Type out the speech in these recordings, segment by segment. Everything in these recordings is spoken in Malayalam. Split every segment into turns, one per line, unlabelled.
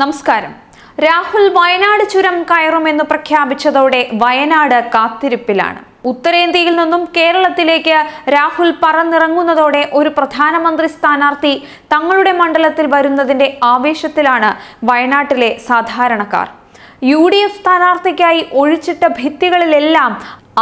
നമസ്കാരം. രാഹുൽ വയനാട് ചുരം കയറുമെന്ന് പ്രഖ്യാപിച്ചതോടെ വയനാട് കാത്തിരിപ്പിലാണ്. ഉത്തരേന്ത്യയിൽ നിന്നും കേരളത്തിലേക്ക് രാഹുൽ പറന്നിറങ്ങുന്നതോടെ ഒരു പ്രധാനമന്ത്രി സ്ഥാനാർത്ഥി തങ്ങളുടെ മണ്ഡലത്തിൽ വരുന്നതിന്റെ ആവേശത്തിലാണ് വയനാട്ടിലെ സാധാരണക്കാർ. യു ഡി എഫ് സ്ഥാനാർത്ഥിക്കായി ഒഴിച്ചിട്ട ഭിത്തികളിലെല്ലാം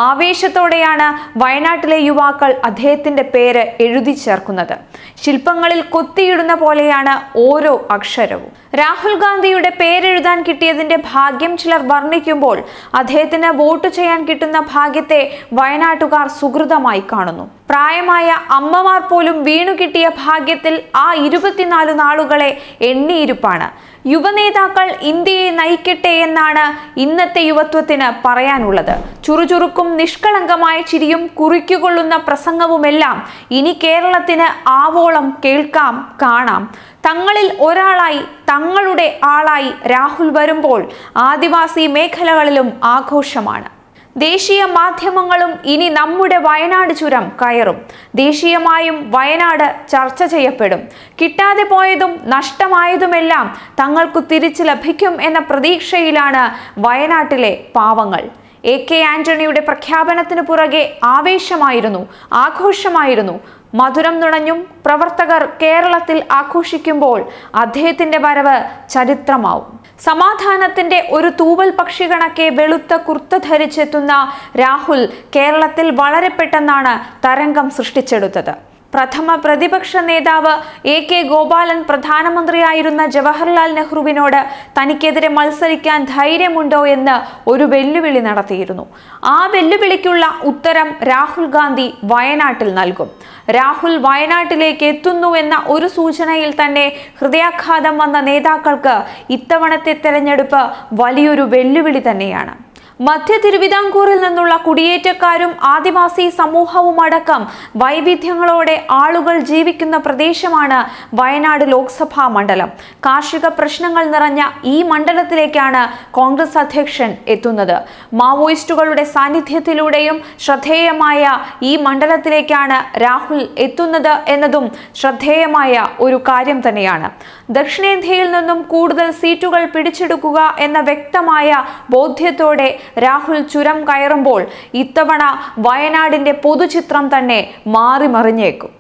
ആവേശത്തോടെയാണ് വയനാട്ടിലെ യുവാക്കൾ അദ്ദേഹത്തിന്റെ പേര് എഴുതി ചേർക്കുന്നത്. ശില്പങ്ങളിൽ കൊത്തിയിടുന്ന പോലെയാണ് ഓരോ അക്ഷരവും. രാഹുൽ ഗാന്ധിയുടെ പേരെഴുതാൻ കിട്ടിയതിന്റെ ഭാഗ്യം ചിലർ വർണിക്കുമ്പോൾ അദ്ദേഹത്തിന് വോട്ട് ചെയ്യാൻ കിട്ടുന്ന ഭാഗ്യത്തെ വയനാട്ടുകാർ സുഹൃതമായി കാണുന്നു. പ്രായമായ അമ്മമാർ പോലും വീണു കിട്ടിയ ഭാഗ്യത്തിൽ ആ ഇരുപത്തിനാല് നാളുകളെ എണ്ണിയിരുപ്പാണ്. യുവനേതാക്കൾ ഇന്ത്യയെ നയിക്കട്ടെ എന്നാണ് ഇന്നത്തെ യുവത്വത്തിന് പറയാനുള്ളത്. ചുറുചുറുക്കും നിഷ്കളങ്കമായ ചിരിയും കുറിക്കുകൊള്ളുന്ന പ്രസംഗവുമെല്ലാം ഇനി കേരളത്തിന് ആവോളം കേൾക്കാം കാണാം. തങ്ങളിൽ ഒരാളായി തങ്ങളുടെ ആളായി രാഹുൽ വരുമ്പോൾ ആദിവാസി മേഖലകളിലും ആഘോഷമാണ്. ദേശീയ മാധ്യമങ്ങളും ഇനി നമ്മുടെ വയനാട് ചുരം കയറും. ദേശീയമായും വയനാട് ചർച്ച ചെയ്യപ്പെടും. കിട്ടാതെ പോയതും നഷ്ടമായതുമെല്ലാം തങ്ങൾക്കു തിരിച്ചു ലഭിക്കും എന്ന പ്രതീക്ഷയിലാണ് വയനാട്ടിലെ പാവങ്ങൾ. എ കെ ആന്റണിയുടെ പ്രഖ്യാപനത്തിന് പുറകെ ആവേശമായിരുന്നു ആഘോഷമായിരുന്നു. മധുരം നുണഞ്ഞും പ്രവർത്തകർ കേരളത്തിൽ ആഘോഷിക്കുമ്പോൾ അദ്ദേഹത്തിന്റെ വരവ് ചരിത്രമാവും. സമാധാനത്തിന്റെ ഒരു തൂവൽ പക്ഷി കണക്കെ വെളുത്ത കുർത്ത ധരിച്ചെത്തുന്ന രാഹുൽ കേരളത്തിൽ വളരെ പെട്ടെന്നാണ് തരംഗം സൃഷ്ടിച്ചെടുത്തത്. പ്രഥമ പ്രതിപക്ഷ നേതാവ് എ കെ ഗോപാലൻ പ്രധാനമന്ത്രിയായിരുന്ന ജവഹർലാൽ നെഹ്റുവിനോട് തനിക്കെതിരെ മത്സരിക്കാൻ ധൈര്യമുണ്ടോ എന്ന് ഒരു വെല്ലുവിളി നടത്തിയിരുന്നു. ആ വെല്ലുവിളിക്കുള്ള ഉത്തരം രാഹുൽ ഗാന്ധി വയനാട്ടിൽ നൽകും. രാഹുൽ വയനാട്ടിലേക്ക് എത്തുന്നുവെന്ന ഒരു സൂചനയിൽ തന്നെ ഹൃദയാഘാതം വന്ന നേതാക്കൾക്ക് ഇത്തവണത്തെ തെരഞ്ഞെടുപ്പ് വലിയൊരു വെല്ലുവിളി തന്നെയാണ്. മധ്യ തിരുവിതാംകൂറിൽ നിന്നുള്ള കുടിയേറ്റക്കാരും ആദിവാസി സമൂഹവുമടക്കം വൈവിധ്യങ്ങളോടെ ആളുകൾ ജീവിക്കുന്ന പ്രദേശമാണ് വയനാട് ലോക്സഭാ മണ്ഡലം. കാർഷിക പ്രശ്നങ്ങൾ നിറഞ്ഞ ഈ മണ്ഡലത്തിലേക്കാണ് കോൺഗ്രസ് അധ്യക്ഷൻ എത്തുന്നത്. മാവോയിസ്റ്റുകളുടെ സാന്നിധ്യത്തിലൂടെയും ശ്രദ്ധേയമായ ഈ മണ്ഡലത്തിലേക്കാണ് രാഹുൽ എത്തുന്നത് എന്നതും ശ്രദ്ധേയമായ ഒരു കാര്യം തന്നെയാണ്. ദക്ഷിണേന്ത്യയിൽ നിന്നും കൂടുതൽ സീറ്റുകൾ പിടിച്ചെടുക്കുക എന്ന വ്യക്തമായ ബോധ്യത്തോടെ രാഹുൽ ചുരം കയറുമ്പോൾ ഇത്തവണ വയനാടിന്റെ പൊതുചിത്രം തന്നെ മാറി മറിഞ്ഞേക്കും